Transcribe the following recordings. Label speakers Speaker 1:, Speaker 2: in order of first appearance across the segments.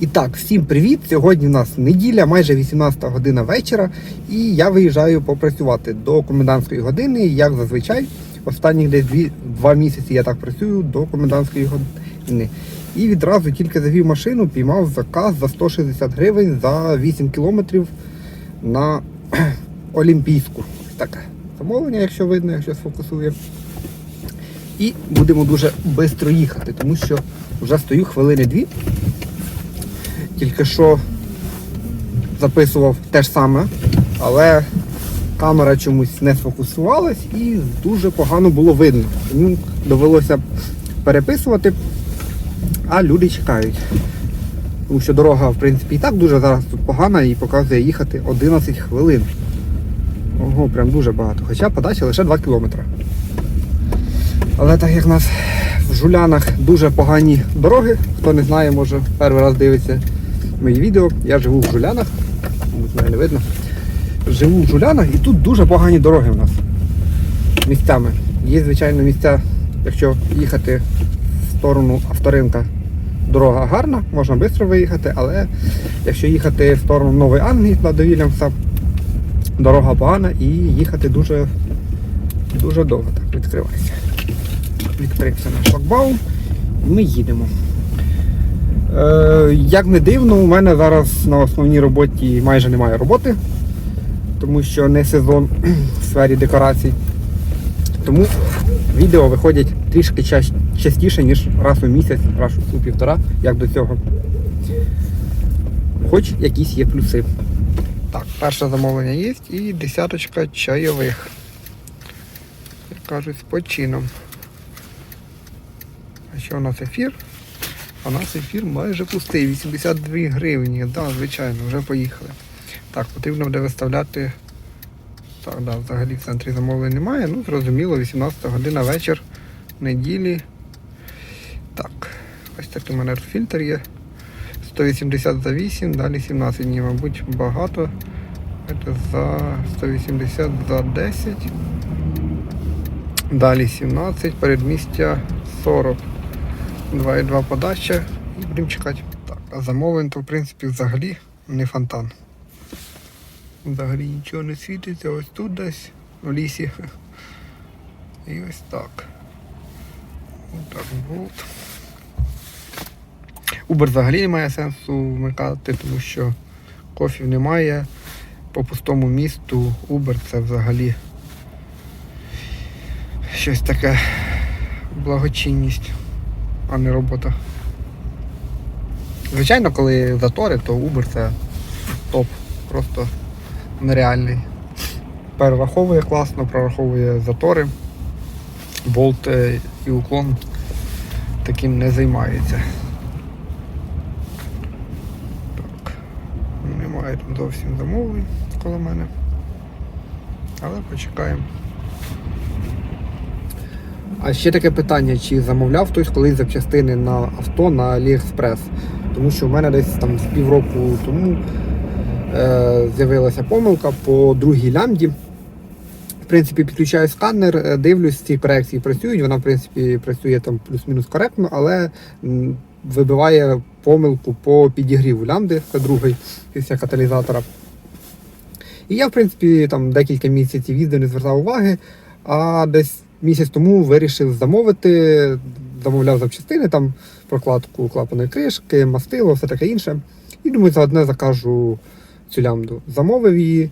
Speaker 1: І так, всім привіт! Сьогодні у нас неділя, майже 18 година вечора, і я виїжджаю попрацювати до комендантської години, як зазвичай. Останні десь дві, два місяці я так працюю до комендантської години. І відразу тільки завів машину, піймав заказ за 160 гривень за 8 кілометрів на Олімпійську. Таке замовлення, якщо видно, якщо сфокусує. І будемо дуже швидко їхати, тому що вже стою хвилини дві. Тільки що записував те ж саме, але камера чомусь не сфокусувалась і дуже погано було видно. Тому довелося переписувати, а люди чекають. Тому що дорога, в принципі, і так дуже зараз тут погана і показує їхати 11 хвилин. Ого, прям дуже багато. Хоча подача лише 2 кілометри. Але так як в нас в Жулянах дуже погані дороги, хто не знає, може перший раз дивиться мої відео. Я живу в Жулянах, не видно. Живу в Жулянах і тут дуже погані дороги в нас місцями. Є, звичайно, місця, якщо їхати в сторону авторинка, дорога гарна, можна швидко виїхати, але якщо їхати в сторону Нової Англії до Вільямса, дорога погана і їхати дуже, дуже довго. Так, відкривайся. Відкрився наш шлагбаум. Ми їдемо. Е, як не дивно, у мене зараз на основній роботі майже немає роботи, тому що не сезон в сфері декорацій. Тому відео виходять трішки частіше, ніж раз у місяць, раз у півтора, як до цього. Хоч якісь є плюси. Так, перше замовлення є і десяточка чайових. Як кажуть, з почином. А що у нас ефір? А у нас ефір майже пустий, 82 гривні. Так, да, звичайно, вже поїхали. Так, потрібно буде виставляти. Так, да, взагалі в центрі замовлень немає. Ну, зрозуміло, 18 година вечір неділі. Так, ось такий у мене фільтр є. 180 за 8, далі 17 днів, мабуть, багато. Це за 180 за 10. Далі 17, передмістя 40. 2,2 подача і будемо чекати. Так, а замовлень то в принципі взагалі не фонтан. Взагалі нічого не світиться, ось тут десь в лісі. І ось так. Так, болт. Uber взагалі немає сенсу вмикати, тому що кофів немає. По пустому місту Uber це взагалі щось таке благочинність а не робота. Звичайно, коли затори, то Uber це топ. Просто нереальний. Перераховує класно, прораховує затори. Болт е, і уклон таким не займається. Так. Немає тут зовсім замовлень коло мене. Але почекаємо. А ще таке питання, чи замовляв хтось колись запчастини на авто на AliExpress? Тому що в мене десь там з півроку тому е, з'явилася помилка по другій лямді. В принципі, підключаю сканер, е, дивлюсь, ці корекції працюють. Вона, в принципі, працює там плюс-мінус коректно, але вибиває помилку по підігріву лямди, це другий після каталізатора. І я, в принципі, там декілька місяців їздив, не звертав уваги, а десь місяць тому вирішив замовити, замовляв запчастини, там прокладку клапаної кришки, мастило, все таке інше. І думаю, заодне закажу цю лямду. Замовив її.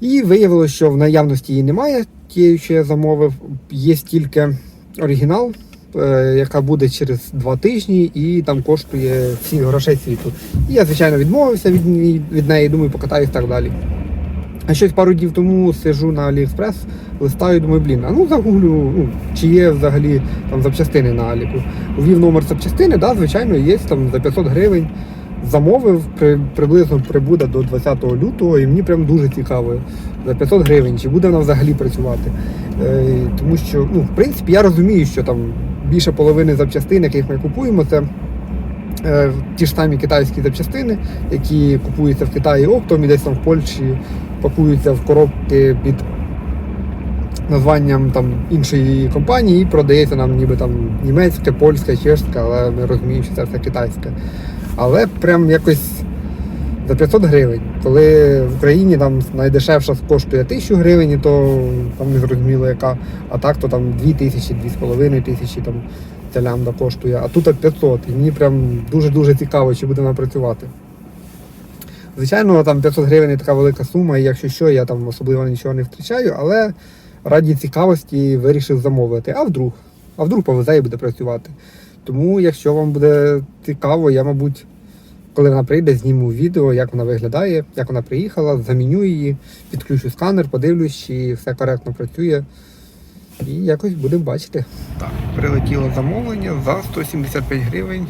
Speaker 1: І виявилося, що в наявності її немає, тієї, що я замовив. Є тільки оригінал, е, яка буде через два тижні, і там коштує всі грошей світу. І я, звичайно, відмовився від, від неї, думаю, покатаюсь так далі. А щось пару днів тому сижу на AliExpress, листаю, думаю, блін, а ну загуглю, ну, чи є взагалі там запчастини на Аліку. Ввів номер запчастини, да, звичайно, є там за 500 гривень. Замовив, при, приблизно прибуде до 20 лютого, і мені прям дуже цікаво за 500 гривень, чи буде вона взагалі працювати. Е, тому що, ну, в принципі, я розумію, що там більше половини запчастин, яких ми купуємо, це е, ті ж самі китайські запчастини, які купуються в Китаї оптом і десь там в Польщі пакуються в коробки під названням там іншої компанії і продається нам ніби там німецьке, польське, чешське, але ми розуміємо, що це все китайське. Але прям якось за 500 гривень. Коли в Україні там найдешевша коштує 1000 гривень, то там не зрозуміло яка, а так то там 2000, 2500 тисячі там ця лямбда коштує, а тут 500. І мені прям дуже-дуже цікаво, чи буде вона працювати. Звичайно, там 500 гривень така велика сума, і якщо що, я там особливо нічого не втрачаю, але раді цікавості вирішив замовити. А вдруг? А вдруг повезе і буде працювати. Тому, якщо вам буде цікаво, я, мабуть, коли вона прийде, зніму відео, як вона виглядає, як вона приїхала, заміню її, підключу сканер, подивлюсь, чи все коректно працює. І якось будемо бачити. Так, прилетіло замовлення за 175 гривень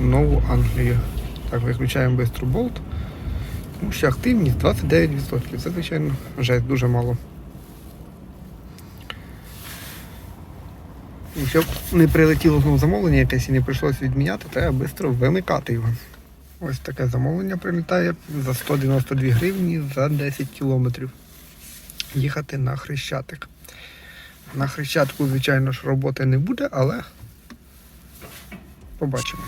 Speaker 1: в Нову Англію. Так, виключаємо бистро болт. Тому що активність 29%. Це, звичайно, жесть дуже мало. І щоб не прилетіло знову замовлення якесь і не прийшлося відміняти, треба швидко вимикати його. Ось таке замовлення прилітає за 192 гривні за 10 кілометрів. Їхати на Хрещатик. На Хрещатику, звичайно ж, роботи не буде, але побачимо.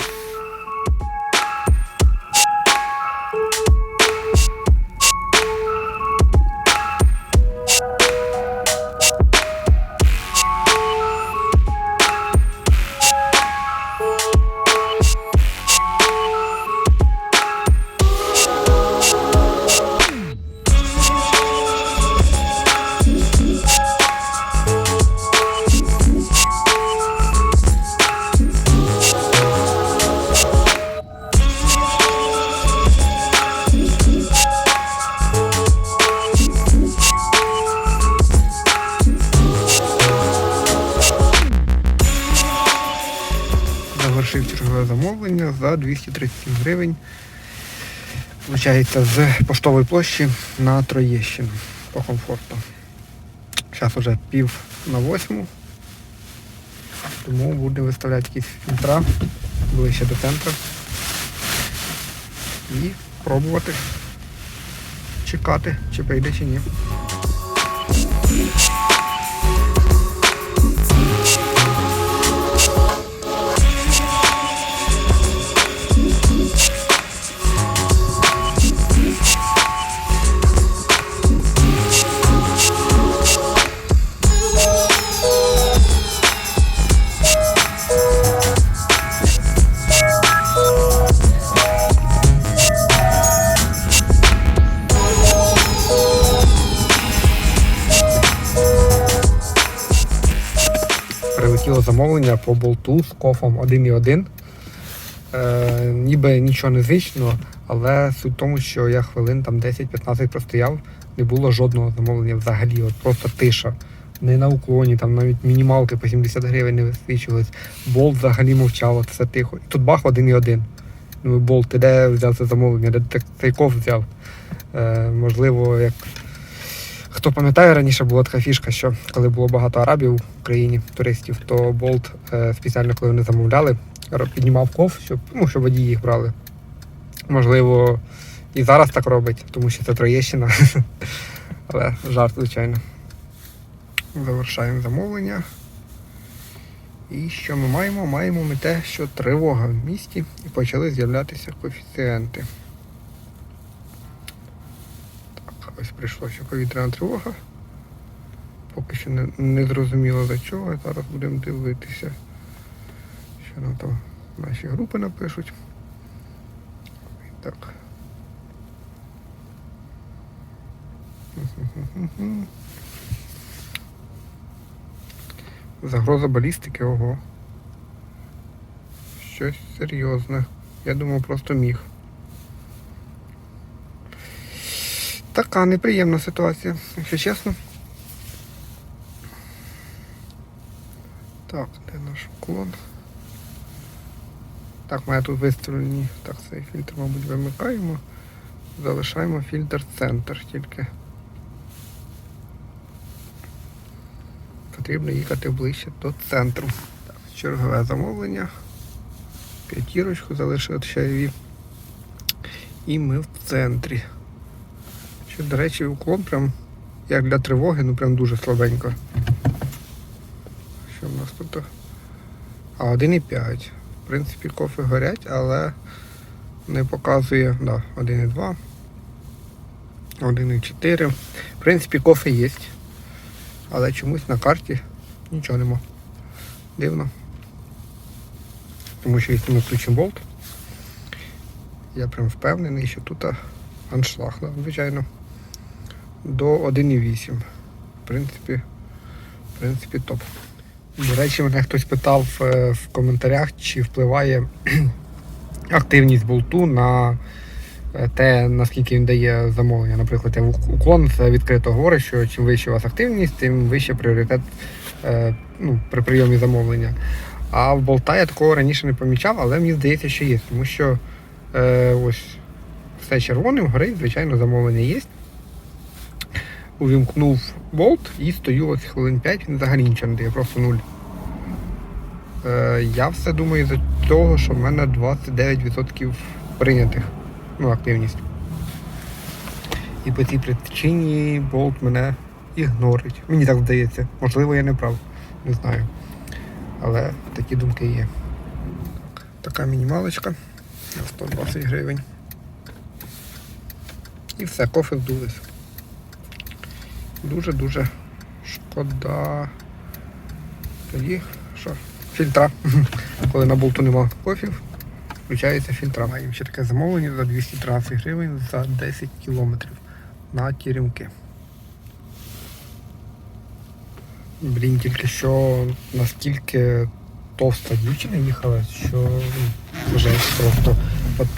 Speaker 1: Завершив чергове замовлення за 237 гривень. Получається з поштової площі на Троєщину по комфорту. Зараз вже пів на восьму. Тому буде виставляти якісь фільтра ближче до центру. І пробувати чекати, чи прийде чи ні. Замовлення по болту з кофом 1.1. Е, ніби нічого не звичного, але суть в тому, що я хвилин там 10-15 простояв, не було жодного замовлення взагалі, от просто тиша. Не на уклоні, там навіть мінімалки по 70 гривень не висвічувались. Болт взагалі мовчав, от все тихо. І тут бах 1.1. Ну, болт, ти де взяв це замовлення, де ти цей коф взяв? Е, можливо, як Хто пам'ятає, раніше була така фішка, що коли було багато арабів в Україні, туристів, то Болт е, спеціально, коли вони замовляли, піднімав ков, щоб, ну, щоб водії їх брали. Можливо, і зараз так робить, тому що це Троєщина. Але жарт, звичайно. Завершаємо замовлення. І що ми маємо? Маємо ми те, що тривога в місті і почали з'являтися коефіцієнти. Так, ось прийшла ще повітряна тривога. Поки що не, не зрозуміло за чого. Зараз будемо дивитися, що нам там наші групи напишуть. І Так. Загроза балістики, ого. Щось серйозне. Я думав, просто міг. Така неприємна ситуація, якщо чесно. Так, де наш уклон? Так, має тут виставлені. Так, цей фільтр, мабуть, вимикаємо. Залишаємо фільтр центр тільки. Потрібно їхати ближче до центру. Так, чергове замовлення. П'ятірочку залишили чайові. І ми в центрі. Що, до речі, уклон прям як для тривоги, ну прям дуже слабенько. Що в нас тут? А 1,5. В принципі, кофи горять, але не показує. Да, 1,2. 1,4. В принципі, кофе є. Але чомусь на карті нічого нема. Дивно. Тому що якщо ми включимо болт, я прям впевнений, що тут аншлаг, звичайно, до 1,8. В принципі, в принципі, топ. До речі, мене хтось питав е, в коментарях, чи впливає активність болту на е, те, наскільки він дає замовлення. Наприклад, я уклон відкрито говорю, що чим вища у вас активність, тим вище пріоритет е, ну, при прийомі замовлення. А в болта я такого раніше не помічав, але мені здається, що є, тому що е, ось все червоним горить, звичайно, замовлення є. Увімкнув болт і стою ось хвилин 5, він взагалі нічого не дає, просто нуль. Е, я все думаю за того, що в мене 29% прийнятих. Ну, активність. І по цій причині болт мене ігнорить. Мені так здається. Можливо, я не прав. Не знаю. Але такі думки є. Така мінімалочка на 120 гривень. І все, кофе вдулись. Дуже-дуже шкода. Тоді що? Фільтра. Коли на болту нема кофів, включається фільтра. Маємо ще таке замовлення за 213 гривень за 10 кілометрів на теремки. Блін, тільки що наскільки товста дівчина їхала, що ну, жесть просто. От,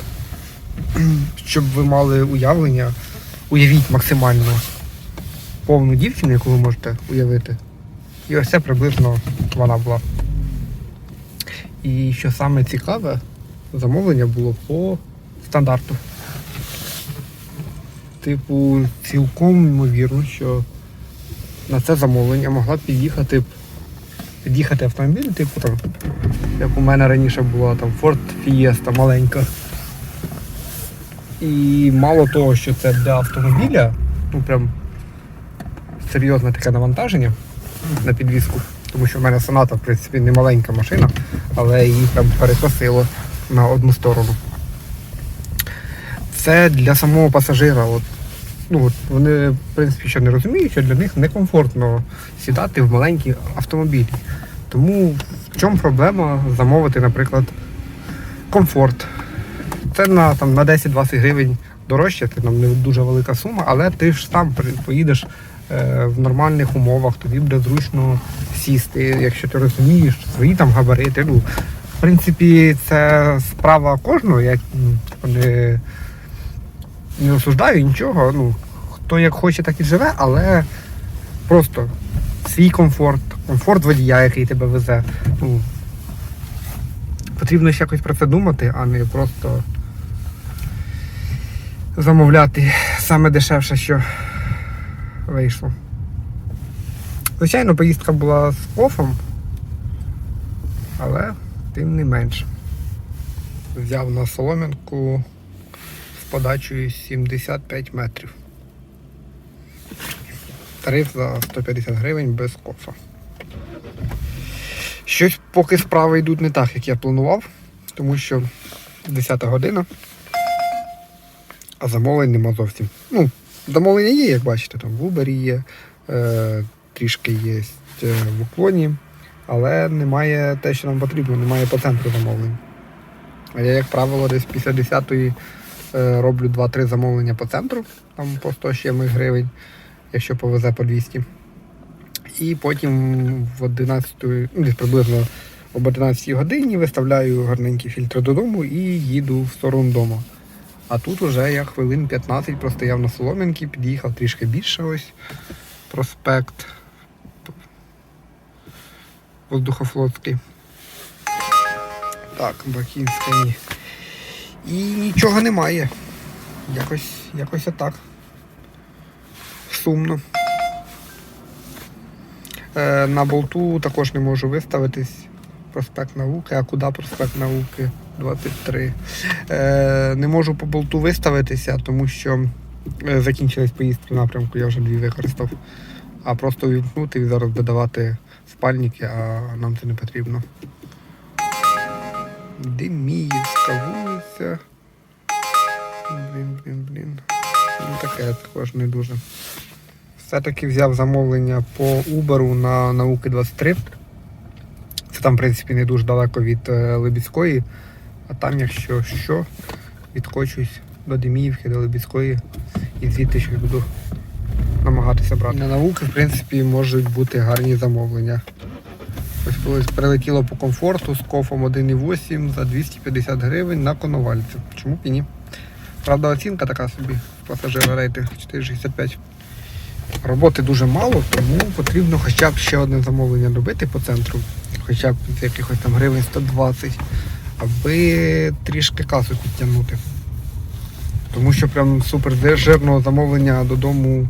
Speaker 1: щоб ви мали уявлення, уявіть максимально повну дівчину, яку ви можете уявити. І ось це приблизно вона була. І що саме цікаве, замовлення було по стандарту. Типу, цілком ймовірно, що на це замовлення могла під'їхати під'їхати автомобіль, типу там, як у мене раніше була там Ford Fiesta маленька. І мало того, що це для автомобіля, ну прям серйозне таке навантаження на підвізку. Тому що в мене соната, в принципі, не маленька машина, але її там перекосило на одну сторону. Це для самого пасажира. От, ну, от вони, в принципі, ще не розуміють, що для них некомфортно сідати в маленький автомобіль. Тому в чому проблема замовити, наприклад, комфорт. Це на, там, на 10-20 гривень дорожче, це там не дуже велика сума, але ти ж сам поїдеш в нормальних умовах, тобі буде зручно сісти, якщо ти розумієш свої там габарити. Ну, в принципі, це справа кожного, я не, не осуждаю нічого. Ну, хто як хоче, так і живе, але просто свій комфорт, комфорт водія, який тебе везе. Ну, потрібно ж якось про це думати, а не просто замовляти саме дешевше, що вийшло. Звичайно, поїздка була з кофом, але тим не менше. Взяв на солом'янку з подачею 75 метрів. Тариф за 150 гривень без кофа. Щось поки справи йдуть не так, як я планував, тому що 10 година, а замовлень нема зовсім. Ну, замовлення є, як бачите, там в Uber є, е, трішки є е, в уклоні, але немає те, що нам потрібно, немає по центру замовлень. А я, як правило, десь після 10-ї е, роблю 2-3 замовлення по центру, там по 100 ще гривень, якщо повезе по 200. І потім в 11, ну, десь приблизно об 11 годині виставляю гарненькі фільтри додому і їду в сторону дому. А тут уже я хвилин 15 простояв на солом'янки, під'їхав трішки більше ось проспект воздухофлотський. Так, Бакінська ні. І нічого немає. Якось, якось отак. Сумно. Е, на болту також не можу виставитись. Проспект науки. А куди проспект науки? 23. Е, не можу по болту виставитися, тому що е, закінчились поїздки в напрямку, я вже дві використав. А просто увімкнути і зараз додавати спальники, а нам це не потрібно. Деміївська вулиця. таке також не дуже. Все-таки взяв замовлення по Uber на науки 23. Це там, в принципі, не дуже далеко від е, Лебідської. А там, якщо що, відкочусь до Деміївки, до Лебідської і звідти щось буду намагатися брати. На науки, в принципі, можуть бути гарні замовлення. Ось колись прилетіло по комфорту з кофом 1,8 за 250 гривень на коновальцю. Чому б і ні? Правда, оцінка така собі пасажира рейтинг 4,65. Роботи дуже мало, тому потрібно хоча б ще одне замовлення робити по центру, хоча б з якихось там гривень 120, аби трішки касу підтягнути. Тому що прям супер жирного замовлення додому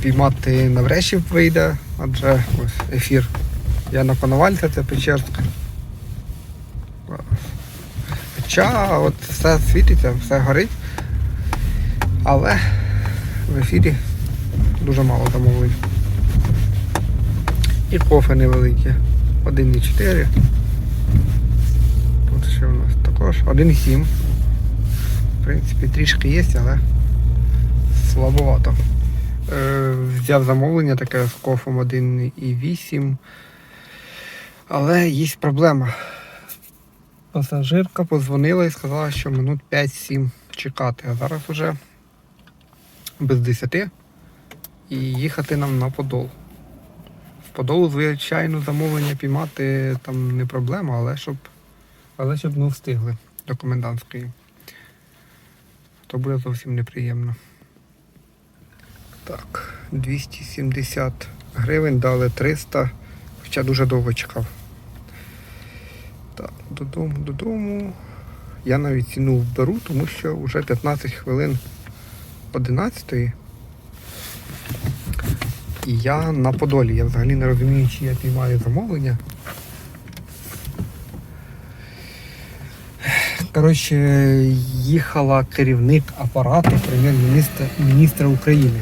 Speaker 1: піймати навряд чи вийде, адже ось ефір. Я на Коновальця, це Печерська. Хоча от все світиться, все горить. Але в ефірі дуже мало замовлень. І кофе невелике. 1,4. Тут у нас також 1,7. В принципі, трішки є, але слабовато. Е, взяв замовлення таке з кофом 1,8. Але є проблема. Пасажирка позвонила і сказала, що минут 5-7 чекати, а зараз вже без 10 і їхати нам на Подол. В Подолу, звичайно, замовлення піймати там не проблема, але щоб, але щоб не встигли до комендантської. То буде зовсім неприємно. Так, 270 гривень дали 300, хоча дуже довго чекав. Так, додому, додому. Я навіть ціну беру, тому що вже 15 хвилин 11 І я на Подолі. Я взагалі не розумію, чи я піймаю замовлення. Коротше, їхала керівник апарату прем'єр-міністра міністра України.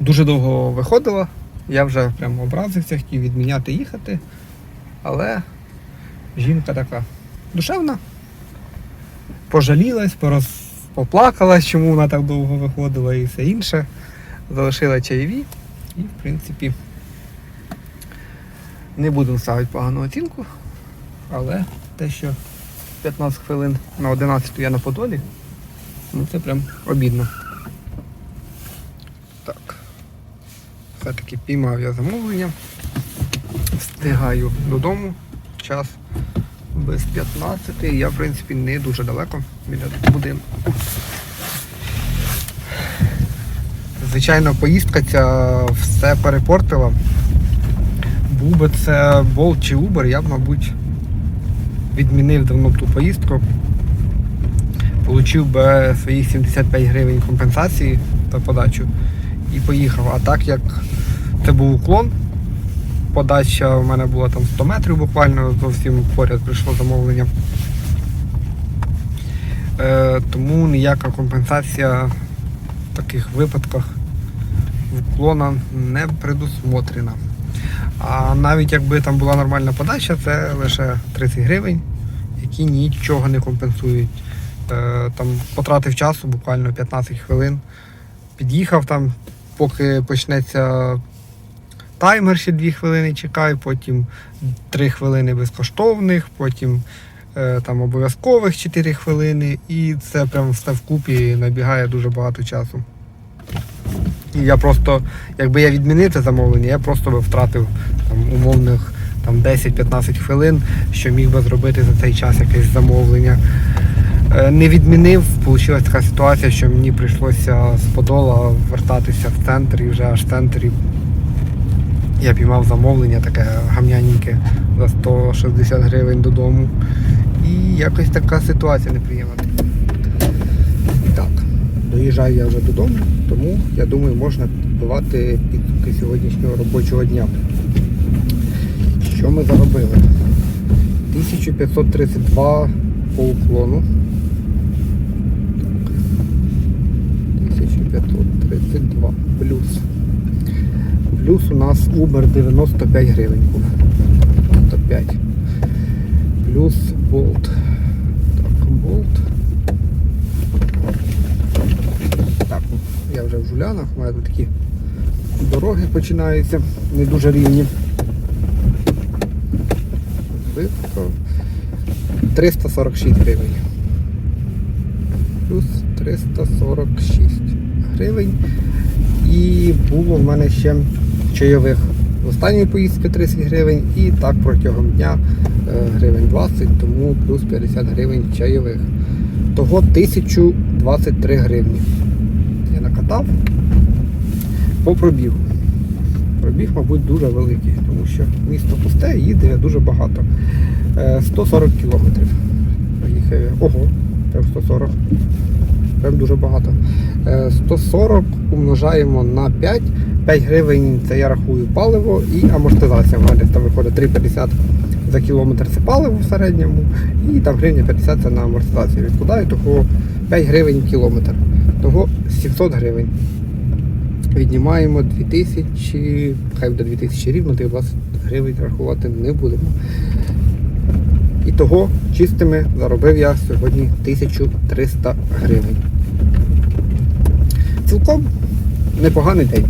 Speaker 1: Дуже довго виходила. Я вже прямо образився, хотів відміняти їхати. Але жінка така душевна, пожалілась, пораз... поплакалась, чому вона так довго виходила і все інше. Залишила чайові і, в принципі, не будемо ставити погану оцінку, але те, що 15 хвилин на 11 я на Подолі, ну це прям обідно. Так. Все-таки піймав я замовлення. Встигаю додому. Час без 15. Я, в принципі, не дуже далеко біля будинку. Звичайно, поїздка ця все перепортила. Був би це Bolt чи Uber, я б, мабуть, відмінив давно ту поїздку. Получив би свої 75 гривень компенсації за подачу і поїхав. А так як це був уклон, подача у мене була там 100 метрів буквально, зовсім поряд прийшло замовлення. Е, тому ніяка компенсація в таких випадках уклона не предусмотрена. А навіть якби там була нормальна подача, це лише 30 гривень, які нічого не компенсують. Е, там потратив часу буквально 15 хвилин. Під'їхав там, поки почнеться таймер, ще 2 хвилини чекаю, потім 3 хвилини безкоштовних, потім е, там обов'язкових 4 хвилини, і це прям все вкупі набігає дуже багато часу. Я просто, якби я відмінив це замовлення, я просто би втратив там, умовних там, 10-15 хвилин, що міг би зробити за цей час якесь замовлення. Е, Не відмінив, вийшла така ситуація, що мені прийшлося з Подола вертатися в центр і вже аж в центрі я піймав замовлення таке гамняненьке за 160 гривень додому. І якось така ситуація неприємна. Так, доїжджаю я вже додому, тому я думаю, можна підбивати підсумки сьогоднішнього робочого дня. Що ми заробили? 1532 по уклону. 1532 плюс. Плюс у нас Uber 95 гривень 95. Плюс Bolt. Так, Bolt. Так, полянах. У мене тут такі дороги починаються, не дуже рівні. 346 гривень. Плюс 346 гривень. І було в мене ще чайових в останній поїздці 30 гривень і так протягом дня е, гривень 20, тому плюс 50 гривень чайових. Того 1023 гривні. Я по пробігу. Пробіг, мабуть, дуже великий, тому що місто пусте, їде дуже багато. Е, 140 кілометрів. Проїхав я. Ого, прям 140. Прям дуже багато. Е, 140 умножаємо на 5. 5 гривень це я рахую паливо і амортизація. Мене десь там виходить 3,50 за кілометр це паливо в середньому. І там гривня 50 це на амортизацію. Відкладаю того 5 гривень кілометр. Того 700 гривень. Віднімаємо 2000, хай буде 2000 рівно, 20 гривень рахувати не будемо. І того чистими заробив я сьогодні 1300 гривень. Цілком непоганий день.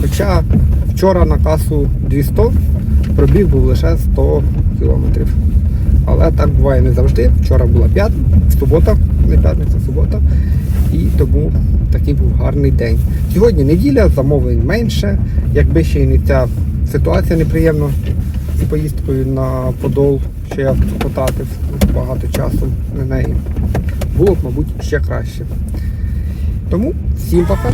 Speaker 1: Хоча вчора на касу 200, пробіг був лише 100 кілометрів. Але так буває не завжди. Вчора була п'ятниця, субота, не п'ятниця, субота. І тому такий був гарний день. Сьогодні неділя, замовлень менше. Якби ще й не ця ситуація неприємна з поїздкою на Подол, що я потратив багато часу на неї, було б, мабуть, ще краще. Тому всім пока.